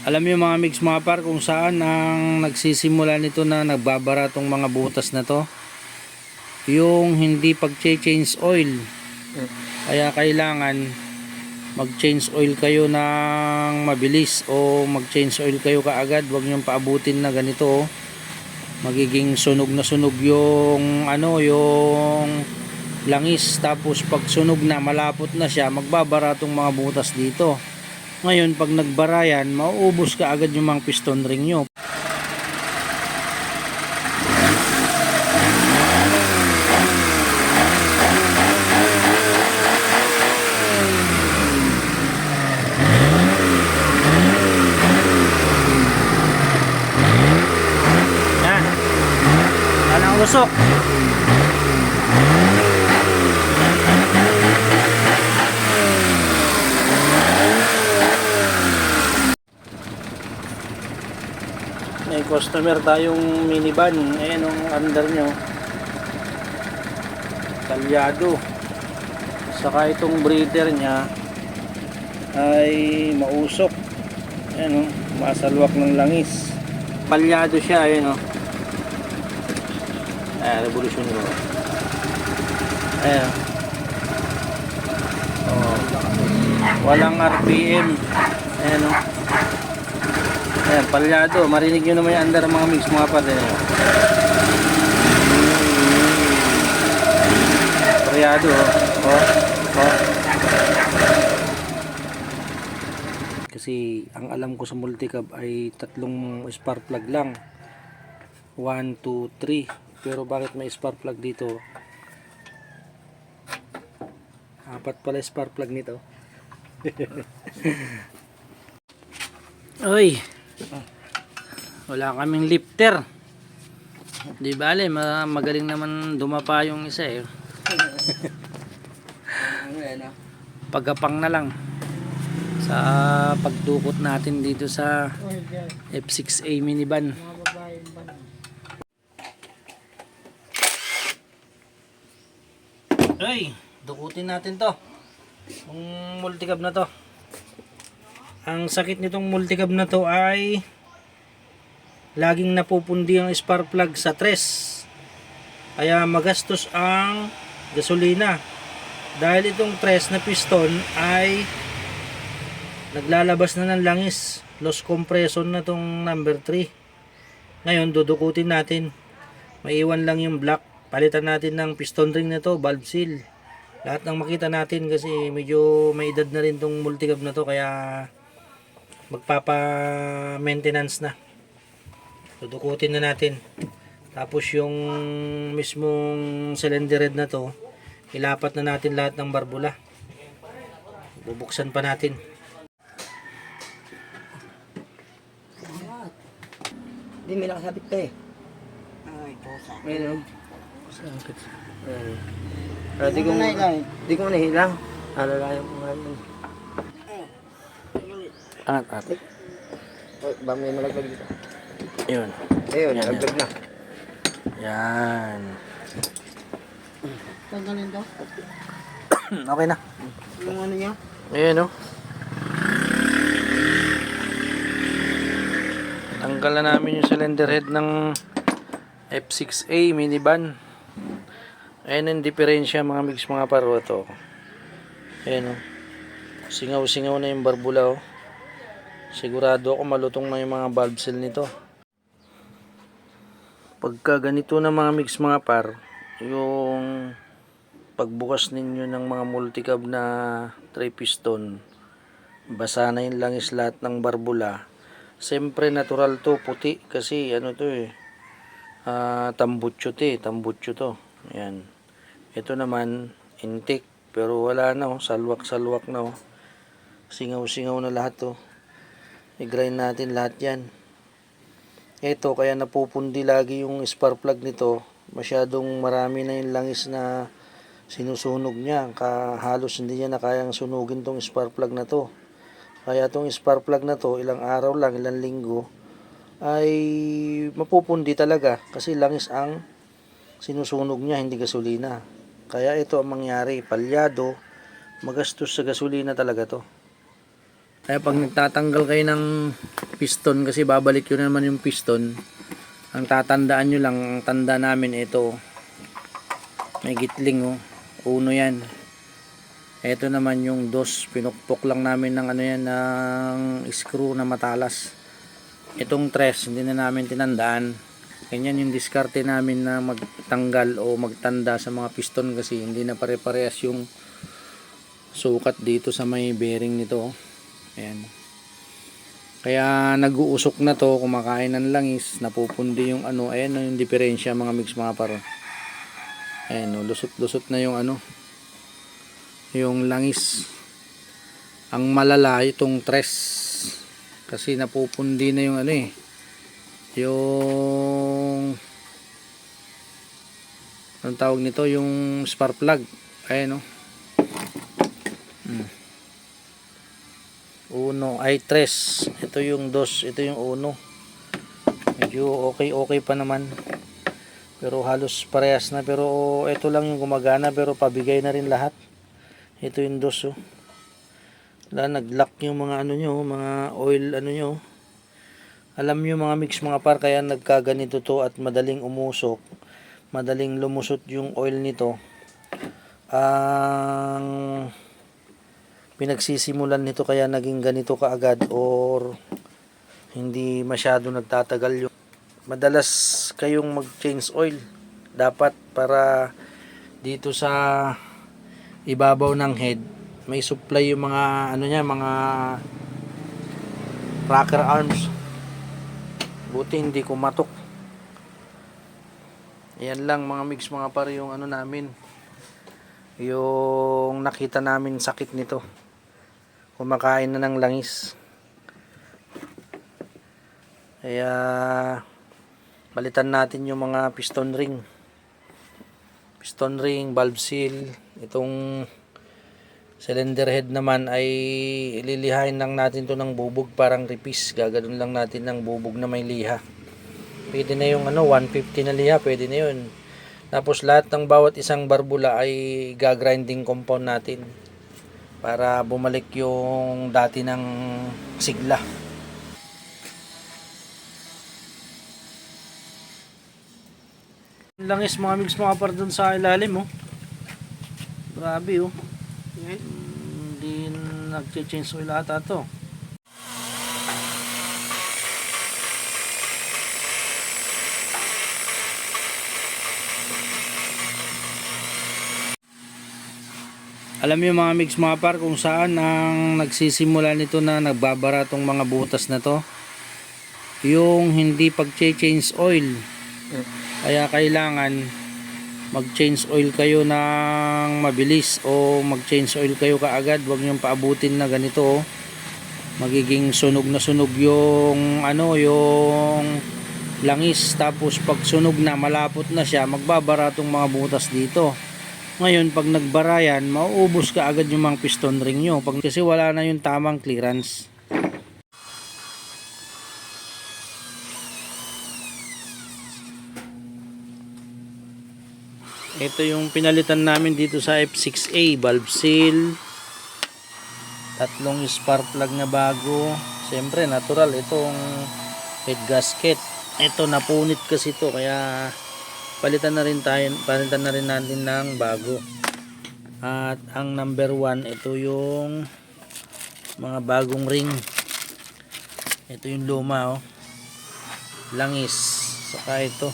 Alam niyo mga mix mga par kung saan ang nagsisimula nito na nagbabara tong mga butas na to. Yung hindi pag-change oil. Kaya kailangan mag-change oil kayo ng mabilis o mag-change oil kayo kaagad. Huwag niyong paabutin na ganito oh. Magiging sunog na sunog yung ano yung langis tapos pag sunog na malapot na siya magbabara tong mga butas dito. Ngayon, pag nagbara yan, mauubos ka agad yung mga piston ring nyo. Yan. Yan ang. Customer tayong minivan. Ayan ang under nyo. Talyado. Saka itong breather niya ay mausok. Ayan o. Masalwak ng langis. Palyado siya. Ayan o. Ayan, revolution ko. Ayan. Oh. Walang RPM. Ayan o. Ayan, palyado. Marinig nyo naman yung under ng mga mix mga pati. Palyado, oh. Oh, oh. Kasi ang alam ko sa multicab ay tatlong spark plug lang. 1, 2, 3. Pero bakit may spark plug dito? Apat pala spark plug nito. Oy. Wala kaming lifter. Di bale, ma- magaling naman dumapa yung isa eh. Pagapang na lang sa pagdukot natin dito sa F6A minivan. Ay, dukutin natin to. Yung multicab na to. Ang sakit nitong multicab na to ay laging napupundi ang spark plug sa tres. Kaya magastos ang gasolina. Dahil itong tres na piston ay naglalabas na ng langis. Loss compression na tong number 3. Ngayon dudukutin natin. Maiwan lang yung black. Palitan natin ng piston ring na to, valve seal. Lahat ng makita natin kasi medyo may edad na rin tong multicab na to kaya magpapa maintenance na dudukutin na natin tapos yung mismong cylinder head na to ilapat na natin lahat ng barbula bubuksan pa natin Hindi, may nakasabit ka eh. Ay, pusa. Ayun. Ah, di ko Ano na ilang? di ko nahilang. Alalayan ko nga yun. Angat ate Oh, ba may malaglag dito? yun Ayun, Yan, nalaglag na. yan Tanggalin daw. okay na Yung ano niya? Ayan o. Tanggal na namin yung cylinder head ng F6A minivan. Ayan ang diferensya mga mix mga paro to. Ayan o. Singaw-singaw na yung barbula o. Sigurado ako malutong na yung mga valve seal nito. Pagka ganito na mga mix mga par, yung pagbukas ninyo ng mga multicab na 3 piston basa na yung langis lahat ng barbula. Siyempre natural to puti kasi ano to eh ah, tambutso to eh tambutso to. Yan ito naman intik pero wala na oh salwak salwak na oh. Singaw singaw na lahat to i-grind natin lahat yan. Ito kaya napupundi lagi yung spark plug nito. Masyadong marami na yung langis na sinusunog niya. Halos hindi niya na kayang sunugin tong spark plug na to. Kaya tong spark plug na to ilang araw lang ilang linggo ay mapupundi talaga. Kasi langis ang sinusunog niya hindi gasolina. Kaya ito ang mangyari palyado magastos sa gasolina talaga to Kaya pag nagtatanggal kayo ng piston, kasi babalik yun naman yung piston, ang tatandaan nyo lang, ang tanda namin ito, may gitling oh, uno yan. Ito naman yung dos, pinukpok lang namin ng ano yan, ng screw na matalas. Itong tres, hindi na namin tinandaan. Ganyan yung diskarte namin na magtanggal o magtanda sa mga piston kasi hindi na pare-parehas yung sukat dito sa may bearing nito. Ayan. Kaya nag-uusok na to, kumakain ng langis, napupundi yung ano, ayan yung diferensya mga mix mga paro. Ayan, oh, lusot-lusot na yung ano, yung langis. Ang malala itong tres kasi napupundi na yung ano eh, yung anong tawag nito, yung spark plug. Ayan oh. Hmm. Uno ay tres. Ito yung dos, ito yung uno. Medyo okay okay pa naman. Pero halos parehas na pero ito lang yung gumagana pero pabigay na rin lahat. Ito yung dos oh. Wala nag-lock yung mga ano nyo, mga oil ano nyo. Alam nyo mga mix mga par kaya nagkaganito to at madaling umusok. Madaling lumusot yung oil nito. Ang pinagsisimulan nito kaya naging ganito kaagad or hindi masyado nagtatagal yung madalas kayong mag change oil? Dapat para dito sa ibabaw ng head may supply yung mga ano niya mga rocker arms. Buti hindi kumatok. Yan lang mga mix mga pare yung ano namin yung nakita namin sakit nito kumakain na ng langis. Kaya balitan natin yung mga piston ring. Piston ring valve seal. Itong cylinder head naman ay ililihain lang natin to ng bubog parang ripis gaganon lang natin ng bubog na may liha. Pwede na yung ano 150 na liha pwede na yun. Tapos lahat ng bawat isang barbula ay gagrinding compound natin para bumalik yung dati ng sigla. Langis mga mix mga par dun sa ilalim oh. Grabe oh. Hindi nag-change oil ata to alam niyo mga mix mga par kung saan ang nagsisimula nito na nagbabara tong mga butas na to? Yung hindi pag-change oil. Kaya kailangan mag-change oil kayo ng mabilis o mag-change oil kayo kaagad. Wag niyong paabutin na ganito oh. magiging sunog na sunog yung ano yung langis. Tapos pag sunog na malapot na siya magbabara tong mga butas dito ngayon pag nagbara yan mauubos ka agad yung mga piston ring nyo. Pag, kasi wala na yung tamang clearance. Ito yung pinalitan namin dito sa F6A valve seal. Tatlong spark plug na bago. Siyempre natural itong head gasket. Ito napunit kasi to kaya palitan na rin tayo palitan na rin natin ng bago. At ang number 1 ito yung mga bagong ring. Ito yung luma oh. Langis. Saka ito.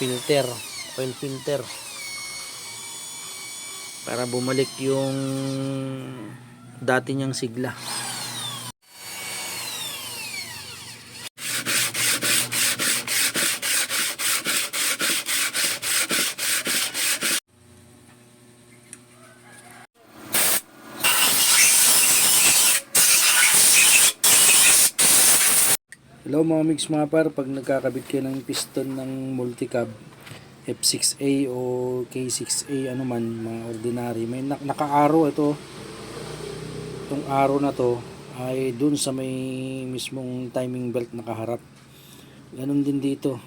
Filter. Oil filter. Para bumalik yung dati niyang sigla Hello mga mix mga par, pag nagkakabit kayo ng piston ng multicab F6A o K6A ano man, mga ordinary, may nak naka-arrow ito. Itong arrow na to ay dun sa may mismong timing belt nakaharap. Ganon din dito.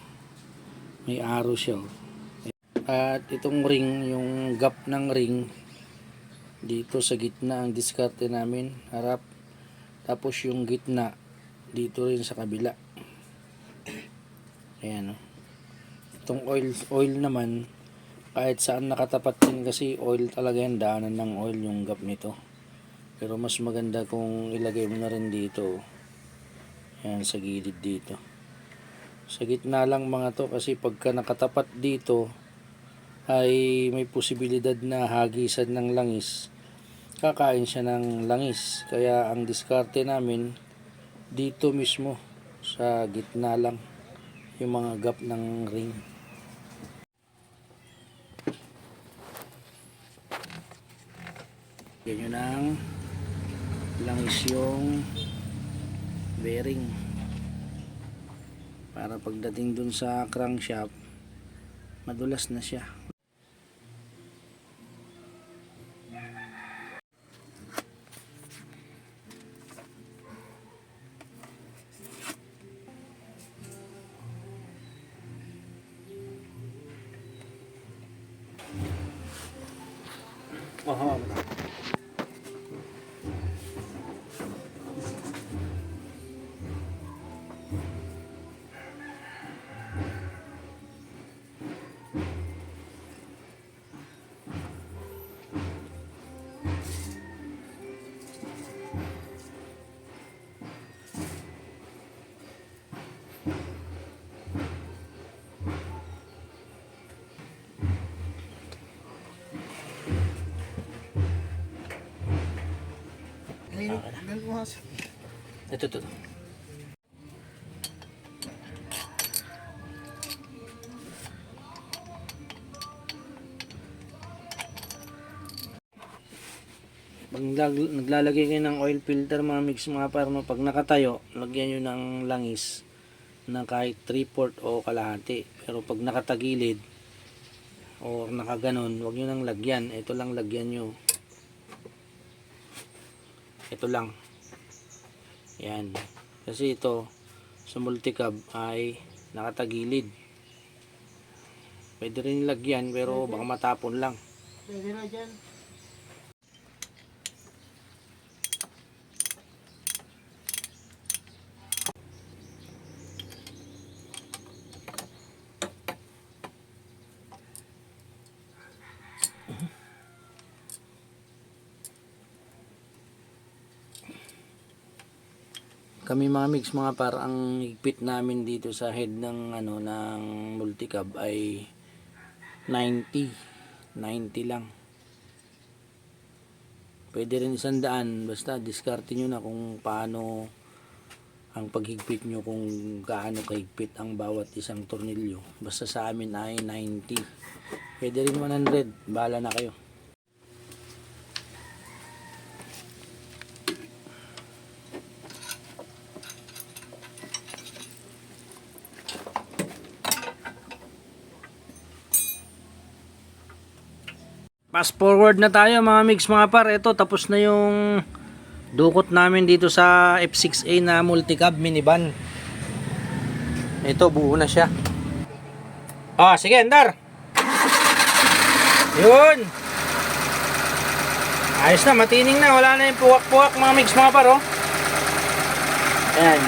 May arrow siya. oh. At itong ring, yung gap ng ring dito sa gitna ang diskarte namin, harap Tapos yung gitna, dito rin sa kabila. Ayan, oh. Itong oil, oil naman, kahit saan nakatapat din kasi oil talaga yan, daanan ng oil yung gap nito. Pero mas maganda kung ilagay mo na rin dito. Ayan, sa gilid dito. Sa gitna lang mga to kasi pagka nakatapat dito, ay may posibilidad na hagisan ng langis. Kakain siya ng langis. Kaya ang diskarte namin, dito mismo, sa gitna lang, yung mga gap ng ring. Yan yun ang langis yung bearing. Para pagdating dun sa crankshaft, madulas na siya. まあ、浜田 Oh, ito, ito. Pag naglalagay kayo ng oil filter mga mix mga parno, pag nakatayo, lagyan nyo ng langis na kahit 3-port o kalahati. Pero pag nakatagilid o nakaganon, wag nyo nang lagyan. Ito lang lagyan nyo. Ito lang. Yan. Kasi ito, sa multicab ay nakatagilid. Pwede rin lagyan pero baka matapon lang. Pwede na dyan. Kami mga mix mga par ang higpit namin dito sa head ng ano ng multicab ay 90 90 lang. Pwede rin isang daan. Basta diskarte nyo na kung paano ang paghigpit nyo kung gaano kahigpit ang bawat isang tornilyo. Basta sa amin ay 90 pwede rin 100 bahala na kayo Fast forward na tayo mga mix mga par. Ito tapos na yung dukot namin dito sa F6A na multicab minivan. Ito buo na siya. Ah, sige, andar. Yun. Ayos na, matining na. Wala na yung puwak-puwak mga mix mga par, oh. Ayan.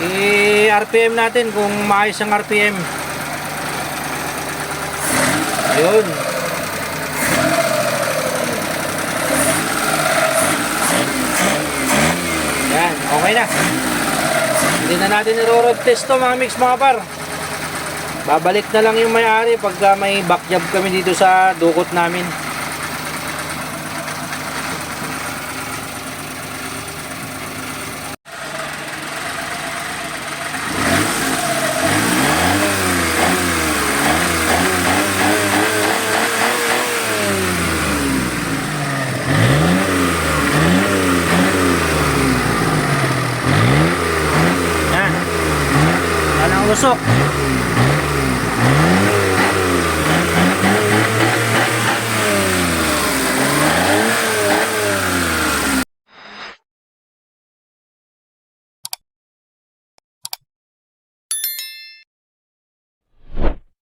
I-RPM natin kung maayos ang RPM. Ayun. Yan, okay na. Hindi na natin i-road test to mga mix mga par. Babalik na lang yung may-ari pagka may back job kami dito sa dukot namin. Yan. Yan ang usok.